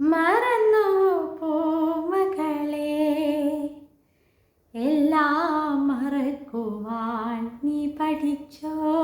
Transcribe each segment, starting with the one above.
മറന്നു പോ മകളെ. എല്ലാം മറക്കുവാൻ നീ പഠിച്ചോ?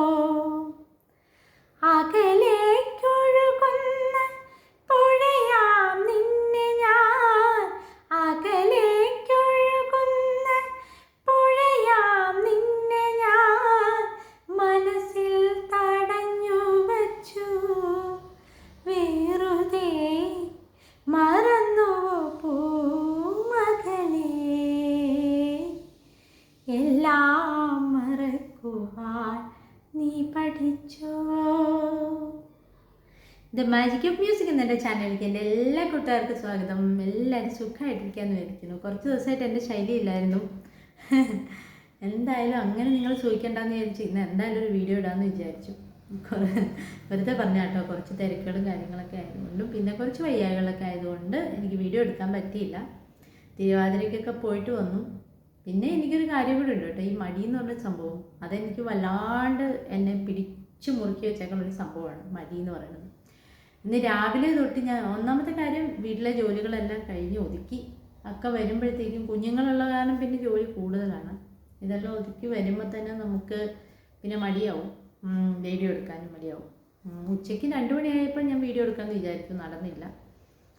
ദ മാജിക് ഓഫ് മ്യൂസിക് എന്നെ ചാനലിലേക്ക് എന്റെ എല്ലാ കൂട്ടുകാർക്കും സ്വാഗതം. എല്ലാവരും സുഖമായിട്ടിരിക്കാമെന്ന് വിചാരിക്കുന്നു. കുറച്ച് ദിവസമായിട്ട് എന്റെ ശൈലി ഇല്ലായിരുന്നു. എന്തായാലും അങ്ങനെ നിങ്ങൾ ചോദിക്കേണ്ടെന്ന് വിചാരിച്ചു ഇന്ന് എന്തായാലും ഒരു വീഡിയോ ഇടാമെന്ന് വിചാരിച്ചു. വെറുതെ പറഞ്ഞ കേട്ടോ കുറച്ച് തിരക്കുകളും കാര്യങ്ങളൊക്കെ ആയതുകൊണ്ടും പിന്നെ കുറച്ച് വയ്യായ്കളൊക്കെ ആയതുകൊണ്ട് എനിക്ക് വീഡിയോ എടുക്കാൻ പറ്റിയില്ല. തിരുവാതിരയ്ക്കൊക്കെ പോയിട്ട് വന്നു. പിന്നെ എനിക്കൊരു കാര്യം കൂടെ ഉണ്ട് കേട്ടോ. ഈ മടി എന്ന് പറഞ്ഞ സംഭവം അതെനിക്ക് വല്ലാണ്ട് എന്നെ പിടിച്ചു മുറുക്കി വെച്ചേക്കുന്ന ഒരു സംഭവമാണ് മടി എന്ന് പറയുന്നത്. ഇന്ന് രാവിലെ തൊട്ട് ഞാൻ ഒന്നാമത്തെ കാര്യം വീട്ടിലെ ജോലികളെല്ലാം കഴിഞ്ഞ് ഒതുക്കി. ഒക്കെ വരുമ്പോഴത്തേക്കും കുഞ്ഞുങ്ങളുള്ള കാരണം പിന്നെ ജോലി കൂടുതലാണ്. ഇതെല്ലാം ഒതുക്കി വരുമ്പോൾ തന്നെ നമുക്ക് പിന്നെ മടിയാവും. വീഡിയോ എടുക്കാനും മടിയാവും. ഉച്ചയ്ക്ക് രണ്ട് മണിയായപ്പോൾ ഞാൻ വീഡിയോ എടുക്കാമെന്ന് വിചാരിച്ചു നടന്നില്ല.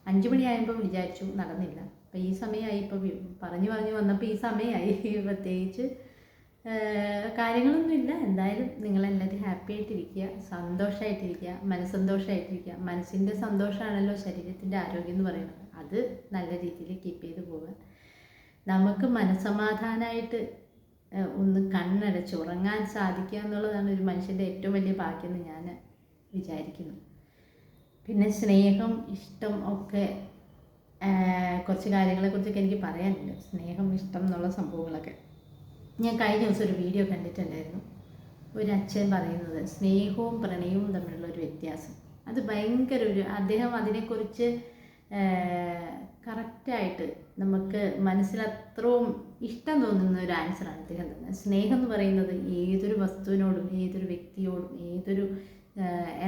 അഞ്ച് മണിയായപ്പോൾ വിചാരിച്ചു നടന്നില്ല. അപ്പോൾ ഈ സമയമായി ഇപ്പോൾ പറഞ്ഞു പറഞ്ഞു വന്നപ്പോൾ ഈ സമയമായി പ്രത്യേകിച്ച് കാര്യങ്ങളൊന്നുമില്ല. എന്തായാലും നിങ്ങൾ നിങ്ങളെല്ലാവരും ഹാപ്പി ആയിട്ടിരിക്കുക സന്തോഷമായിട്ടിരിക്കുക മനസ്സന്തോഷമായിട്ടിരിക്കുക മനസ്സിന്റെ സന്തോഷമാണല്ലോ ശരീരത്തിന്റെ ആരോഗ്യം എന്ന് പറയുന്നത്. അത് നല്ല രീതിയിൽ കീപ്പ് ചെയ്ത് പോവുക. നമുക്ക് മനസ്സമാധാനമായിട്ട് ഒന്ന് കണ്ണടച്ച് ഉറങ്ങാൻ സാധിക്കുക എന്നുള്ളതാണ് ഒരു മനുഷ്യന്റെ ഏറ്റവും വലിയ ഭാഗ്യം എന്ന് ഞാൻ വിചാരിക്കുന്നു. പിന്നെ സ്നേഹം ഇഷ്ടം ഒക്കെ കുറച്ച് കാര്യങ്ങളെക്കുറിച്ചൊക്കെ എനിക്ക് പറയാനുണ്ട്. സ്നേഹം ഇഷ്ടം എന്നുള്ള സംഭവങ്ങളൊക്കെ. ഞാൻ കഴിഞ്ഞ ദിവസം ഒരു വീഡിയോ കണ്ടിട്ടുണ്ടായിരുന്നു. ഒരു അച്ഛൻ പറയുന്നത് സ്നേഹവും പ്രണയവും തമ്മിലുള്ള ഒരു വ്യത്യാസം. അത് ഭയങ്കര ഒരു അദ്ദേഹം അതിനെക്കുറിച്ച് കറക്റ്റായിട്ട് നമുക്ക് മനസ്സിലത്രയും ഇഷ്ടം തോന്നുന്ന ഒരു ആൻസറാണ് അദ്ദേഹം തന്നത്. സ്നേഹം എന്ന് പറയുന്നത് ഏതൊരു വസ്തുവിനോടും ഏതൊരു വ്യക്തിയോടും ഏതൊരു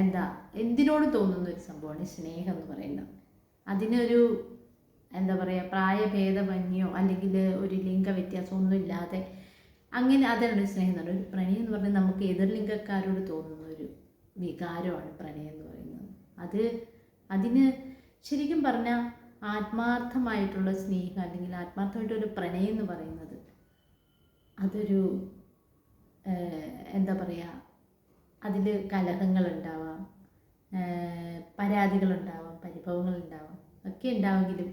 എന്താ എന്തിനോടും തോന്നുന്ന ഒരു സംഭവമാണ് സ്നേഹം എന്ന് പറയുന്നത്. അതിനൊരു എന്താ പറയുക പ്രായഭേദമന്യോ അല്ലെങ്കിൽ ഒരു ലിംഗ വ്യത്യാസം ഒന്നും ഇല്ലാതെ അങ്ങനെ അതാണ് സ്നേഹം എന്ന് പ്രണയം എന്ന് പറഞ്ഞാൽ നമുക്ക് എതിർലിംഗക്കാരോട് തോന്നുന്ന ഒരു വികാരമാണ് പ്രണയം എന്ന് പറയുന്നത്. അത് അതിന് ശരിക്കും പറഞ്ഞാൽ ആത്മാർത്ഥമായിട്ടുള്ള സ്നേഹം അല്ലെങ്കിൽ ആത്മാർത്ഥമായിട്ടൊരു പ്രണയം എന്ന് പറയുന്നത് അതൊരു എന്താ പറയുക അതിൽ കലഹങ്ങളുണ്ടാവാം പരാതികളുണ്ടാവാം പരിഭവങ്ങളുണ്ടാവാം ഒക്കെ ഉണ്ടാവെങ്കിലും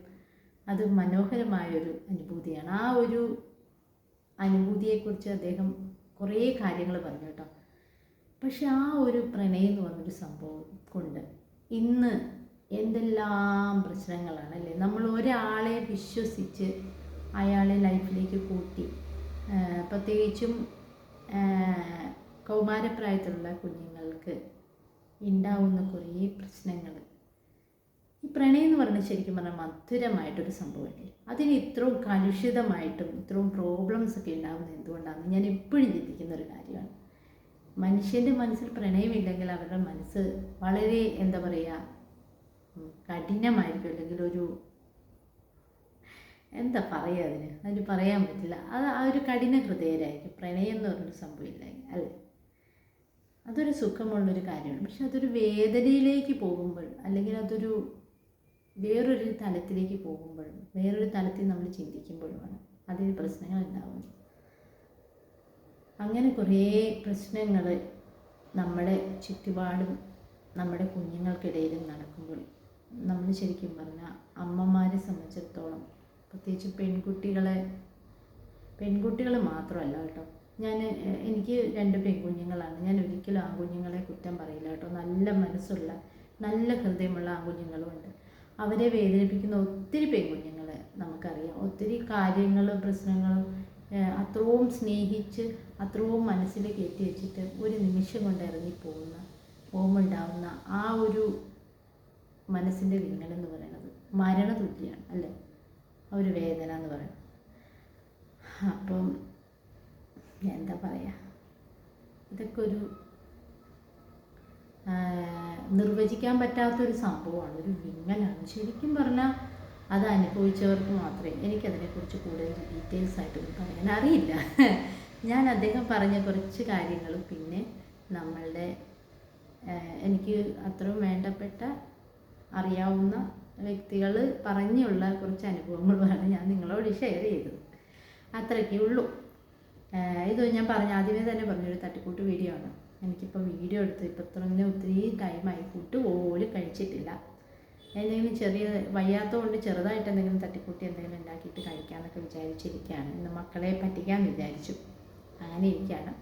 അത് മനോഹരമായൊരു അനുഭൂതിയാണ്. ആ ഒരു അനുഭൂതിയെക്കുറിച്ച് അദ്ദേഹം കുറേ കാര്യങ്ങൾ പറഞ്ഞു കേട്ടോ. പക്ഷെ ആ ഒരു പ്രണയം എന്ന് പറഞ്ഞൊരു സംഭവം കൊണ്ട് ഇന്ന് എന്തെല്ലാം പ്രശ്നങ്ങളാണ് അല്ലേ? നമ്മൾ ഒരാളെ വിശ്വസിച്ച് അയാളെ ലൈഫിലേക്ക് കൂട്ടി പ്രത്യേകിച്ചും കൗമാരപ്രായത്തിലുള്ള കുഞ്ഞുങ്ങൾക്ക് ഉണ്ടാവുന്ന കുറേ പ്രശ്നങ്ങൾ പ്രണയം എന്ന് പറഞ്ഞാൽ ശരിക്കും പറഞ്ഞാൽ മധുരമായിട്ടൊരു സംഭവമല്ലേ? അതിന് ഇത്രയും കലുഷിതമായിട്ടും ഇത്രയും പ്രോബ്ലംസ് ഒക്കെ ഉണ്ടാകുന്നത് എന്തുകൊണ്ടാണെന്ന് ഞാൻ എപ്പോഴും ചിന്തിക്കുന്ന ഒരു കാര്യമാണ്. മനുഷ്യന്റെ മനസ്സിൽ പ്രണയമില്ലെങ്കിൽ അവരുടെ മനസ്സ് വളരെ എന്താ പറയുക കഠിനമായിരിക്കും. അല്ലെങ്കിൽ ഒരു എന്താ പറയുക അതിന്? അതിന് പറയാൻ പറ്റില്ല. അത് ആ ഒരു കഠിന ഹൃദയരായിരിക്കും. പ്രണയം എന്ന് പറഞ്ഞൊരു സംഭവമില്ല അല്ലേ? അതൊരു സുഖമുള്ളൊരു കാര്യമാണ്. പക്ഷെ അതൊരു വേദനയിലേക്ക് പോകുമ്പോൾ അല്ലെങ്കിൽ അതൊരു വേറൊരു തലത്തിലേക്ക് പോകുമ്പോഴും വേറൊരു തലത്തിൽ നമ്മൾ ചിന്തിക്കുമ്പോഴുമാണ് അതിൽ പ്രശ്നങ്ങൾ ഉണ്ടാകുന്നത് അങ്ങനെ കുറേ പ്രശ്നങ്ങൾ നമ്മുടെ ചുറ്റുപാടും നമ്മുടെ കുഞ്ഞുങ്ങൾക്കിടയിലും നടക്കുമ്പോൾ നമ്മൾ ശരിക്കും പറഞ്ഞാൽ അമ്മമാരെ സംബന്ധിച്ചിടത്തോളം പ്രത്യേകിച്ച് പെൺകുട്ടികളെ പെൺകുട്ടികൾ മാത്രമല്ല കേട്ടോ. ഞാൻ എനിക്ക് രണ്ട് പെൺകുഞ്ഞുങ്ങളാണ്. ഞാൻ ഒരിക്കലും ആൺകുഞ്ഞുങ്ങളെ കുറ്റം പറയില്ല കേട്ടോ. നല്ല മനസ്സുള്ള നല്ല ഹൃദയമുള്ള ആൺകുഞ്ഞുങ്ങളുമുണ്ട്. അവരെ വേദനിപ്പിക്കുന്ന ഒത്തിരി പെൺകുഞ്ഞുങ്ങളെ നമുക്കറിയാം. ഒത്തിരി കാര്യങ്ങളും പ്രശ്നങ്ങളും അത്രയും സ്നേഹിച്ച് അത്രയും മനസ്സിൽ കയറ്റി വെച്ചിട്ട് ഒരു നിമിഷം കൊണ്ട് ഇറങ്ങിപ്പോകുന്ന പോകുമ്പോണ്ടാവുന്ന ആ ഒരു മനസ്സിന്റെ വിങ്ങലെന്ന് പറയുന്നത് മരണതുല്യാണ് അല്ലേ? ആ ഒരു വേദന എന്ന് പറയുന്നത്. അപ്പം എന്താ പറയുക ഇതൊക്കെ ഒരു നിർവചിക്കാൻ പറ്റാത്തൊരു സംഭവമാണ്. ഒരു വിങ്ങലാണ്. ശരിക്കും പറഞ്ഞാൽ അത് അനുഭവിച്ചവർക്ക് മാത്രമേ എനിക്കതിനെക്കുറിച്ച് കൂടുതൽ ഡീറ്റെയിൽസ് ആയിട്ടൊന്നും പറയാൻ അറിയില്ല. ഞാൻ അദ്ദേഹം പറഞ്ഞ കുറച്ച് കാര്യങ്ങളും പിന്നെ നമ്മളുടെ എനിക്ക് അത്രയും വേണ്ടപ്പെട്ട അറിയാവുന്ന വ്യക്തികൾ പറഞ്ഞുള്ള കുറച്ച് അനുഭവങ്ങളുമാണ് ഞാൻ നിങ്ങളോട് ഷെയർ ചെയ്തത്. അത്രയ്ക്കേ ഉള്ളൂ ഇത് ഞാൻ പറഞ്ഞ ആദ്യമേ തന്നെ പറഞ്ഞൊരു തട്ടിക്കൂട്ട് വീഡിയോ ആണ്. എനിക്കിപ്പോൾ വീഡിയോ എടുത്ത് ഇപ്പോൾ ഇത്ര ഒത്തിരി ടൈമായി ഫുഡ് പോലും കഴിച്ചിട്ടില്ല. എന്തെങ്കിലും ചെറിയ വയ്യാത്തതുകൊണ്ട് ചെറുതായിട്ട് എന്തെങ്കിലും തട്ടിക്കൂട്ടി എന്തെങ്കിലും ഉണ്ടാക്കിയിട്ട് കഴിക്കാമെന്നൊക്കെ വിചാരിച്ചിരിക്കുകയാണ് ഇന്ന് മക്കളെ പറ്റിക്കാൻ വിചാരിച്ചു. അങ്ങനെ ഇരിക്കുകയാണ്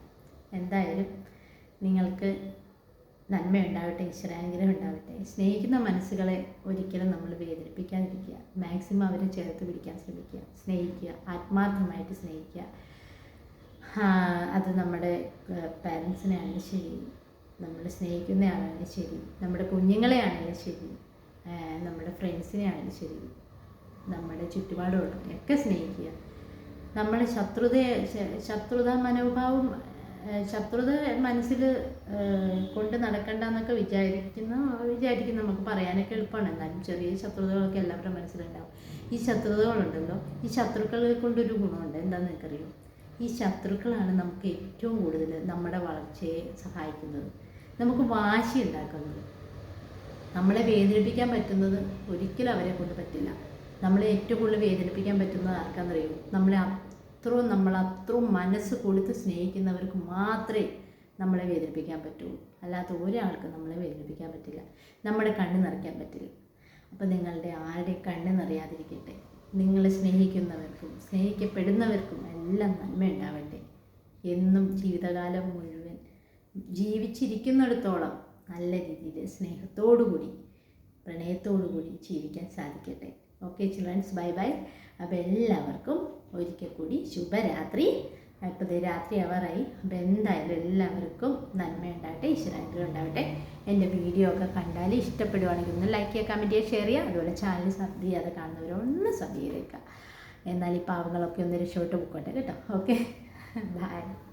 എന്തായാലും നിങ്ങൾക്ക് നന്മയുണ്ടാവട്ടെ ഈശ്വരാനുഗ്രഹം ഉണ്ടാവട്ടെ. സ്നേഹിക്കുന്ന മനസ്സുകളെ ഒരിക്കലും നമ്മൾ വേദനിപ്പിക്കാതിരിക്കുക. മാക്സിമം അവരെ ചേർത്ത് പിടിക്കാൻ ശ്രമിക്കുക. സ്നേഹിക്കുക. ആത്മാർത്ഥമായിട്ട് സ്നേഹിക്കുക. അത് നമ്മുടെ പാരൻസിനെ ആണെങ്കിലും ശരി. നമ്മൾ സ്നേഹിക്കുന്ന ആളാണെങ്കിലും ശരി. നമ്മുടെ കുഞ്ഞുങ്ങളെ ആണെങ്കിലും ശരി നമ്മുടെ ഫ്രണ്ട്സിനെ ആണെങ്കിലും ശരി. നമ്മുടെ ചുറ്റുപാടുകളൊക്കെ സ്നേഹിക്കുക. നമ്മൾ ശത്രുതയെ ശത്രുത മനോഭാവം ശത്രുത മനസ്സിൽ കൊണ്ട് നടക്കണ്ട എന്നൊക്കെ വിചാരിക്കുന്ന വിചാരിക്കുന്ന നമുക്ക് പറയാനൊക്കെ എളുപ്പമാണ്. എന്നാലും ചെറിയ ശത്രുതകളൊക്കെ എല്ലാവരുടെ മനസ്സിലുണ്ടാവും. ഈ ശത്രുതകളുണ്ടല്ലോ. ഈ ശത്രുക്കളെ കൊണ്ടൊരു ഗുണമുണ്ട്. എന്താണെന്ന് നിനക്കറിയോ? ഈ ശത്രുക്കളാണ് നമുക്ക് ഏറ്റവും കൂടുതൽ നമ്മുടെ വളർച്ചയെ സഹായിക്കുന്നത്. നമുക്ക് വാശി ഉണ്ടാക്കുന്നത്. നമ്മളെ വേദനിപ്പിക്കാൻ പറ്റുന്നത് ഒരിക്കലും അവരെ കൊണ്ട് പറ്റില്ല. നമ്മളെ ഏറ്റവും കൂടുതൽ വേദനിപ്പിക്കാൻ പറ്റുന്നത് ആർക്കാണെന്നറിയോ? നമ്മളെ അത്രയും നമ്മൾ അത്രയും മനസ്സ് കൊടുത്ത് സ്നേഹിക്കുന്നവർക്ക് മാത്രമേ നമ്മളെ വേദനിപ്പിക്കാൻ പറ്റുള്ളൂ അല്ലാത്ത ഒരാൾക്കും നമ്മളെ വേദനിപ്പിക്കാൻ പറ്റില്ല. നമ്മുടെ കണ്ണ് നിറയ്ക്കാൻ പറ്റില്ല. അപ്പോൾ നിങ്ങളുടെ ആരുടെ കണ്ണ് നിറയാതിരിക്കട്ടെ? നിങ്ങളെ സ്നേഹിക്കുന്നവർക്കും സ്നേഹിക്കപ്പെടുന്നവർക്കും എല്ലാം നന്മ ഉണ്ടാവട്ടെ. എന്നും ജീവിതകാലം മുഴുവൻ ജീവിച്ചിരിക്കുന്നിടത്തോളം നല്ല രീതിയിൽ സ്നേഹത്തോടുകൂടി പ്രണയത്തോടുകൂടി ജീവിക്കാൻ സാധിക്കട്ടെ. ഓക്കെ ചിൽഡ്രൻസ് ബൈ ബൈ അപ്പോൾ എല്ലാവർക്കും ഒരിക്കൽ കൂടി ശുഭരാത്രി. അപ്പോൾ രാത്രി അവറായി അപ്പോൾ എന്തായാലും എല്ലാവർക്കും നന്മ ഈശ്വരാഗ്രഹം ഉണ്ടാവട്ടെ. എന്റെ വീഡിയോ ഒക്കെ കണ്ടാൽ ഇഷ്ടപ്പെടുവാണെങ്കിൽ ഒന്ന് ലൈക്ക് ചെയ്യുക കമന്റ് ചെയ്യുക ഷെയർ ചെയ്യുക. അതുപോലെ ചാനൽ സബ്സ്ക്രൈബ് ചെയ്യാതെ കാണുന്നവരൊന്ന് സബ്സ്ക്രൈബ് ചെയ്തേക്കുക. എന്നാൽ ഈ പാവങ്ങളൊക്കെ ഒന്ന് രക്ഷപ്പെട്ട് പൊക്കോട്ടെ കേട്ടോ. Okay bye